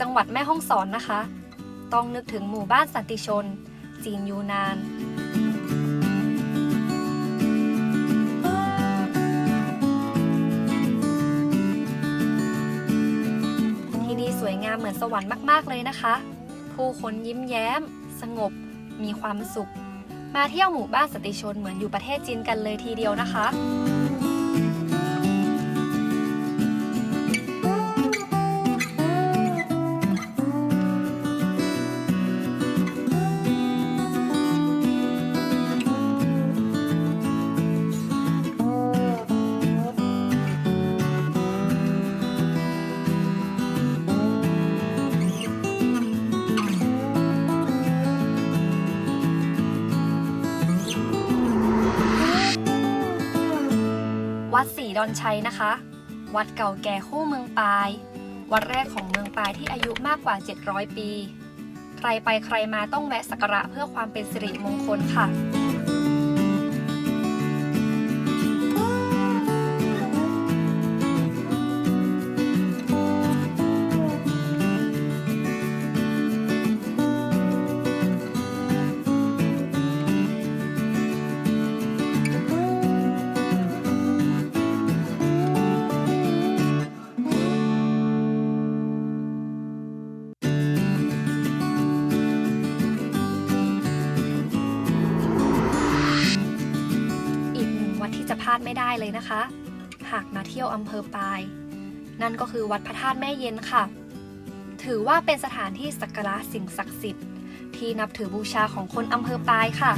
จังหวัดแม่ฮ่องสอนนะคะ ต้องนึกถึงหมู่บ้านสันติชน จีนยูนาน ที่นี่สวยงามเหมือนสวรรค์มาก ๆ เลยนะคะ ผู้คนยิ้มแย้ม สงบ มีความสุข มาเที่ยวหมู่บ้านสนติชนเหมือนอยู่ประเทศจีนกันเลยทีเดียวนะคะ วัดศรีดอนชัยนะคะ วัดเก่าแก่คู่เมืองปาย วัดแรกของเมืองปายที่อายุมากกว่า 700 ปี ใครไปใครมาต้องแวะสักการะเพื่อความเป็นสิริมงคลค่ะาดไม่ได้เลยนะคะ หากมาเที่ยวอำเภอปาย นั่นก็คือวัดพระธาตุแม่เย็นค่ะ ถือว่าเป็นสถานที่สักการะสิ่งศักดิ์สิทธิ์ที่นับถือบูชาของคนอำเภอปายค่ะ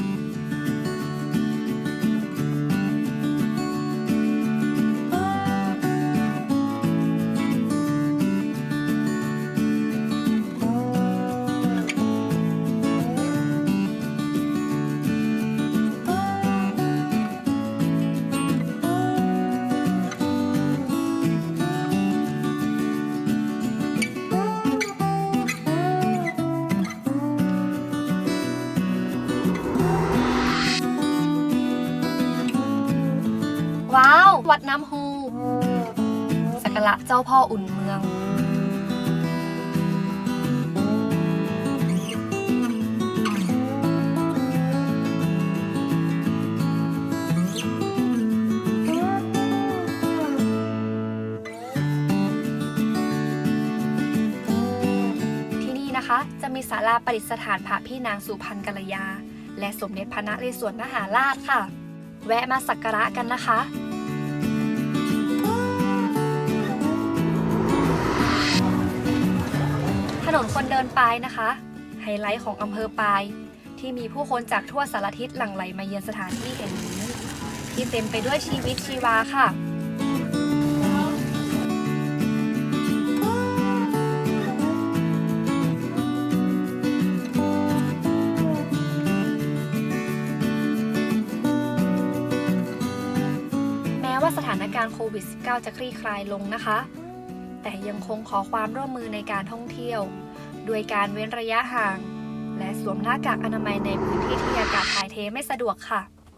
าว วัดน้ำฮูสักการะเจ้าพ่ออุ่นเมือง ที่นี่นะคะ จะมีศาลาประดิษฐานพระพี่นางสุพรรณกัลยา และสมเด็จพระนเรศวรมหาราชค่ะ แวะมาสักการะกันนะคะ ถนนคนเดินปายนะคะ ไฮไลท์ของอำเภอปาย ที่มีผู้คนจากทั่วสารทิศหลั่งไหลมาเยือนสถานที่แห่งนี้ ที่เต็มไปด้วยชีวิตชีวาค่ะแม้ว่าสถานการณ์โควิด -19 จะคลี่คลายลงนะคะ แต่ยังคงขอความร่วมมือในการท่องเที่ยวด้วยการเว้นระยะห่าง และสวมหน้ากากอนามัยในพื้นที่ที่อากาศถ่ายเทไม่สะดวกค่ะ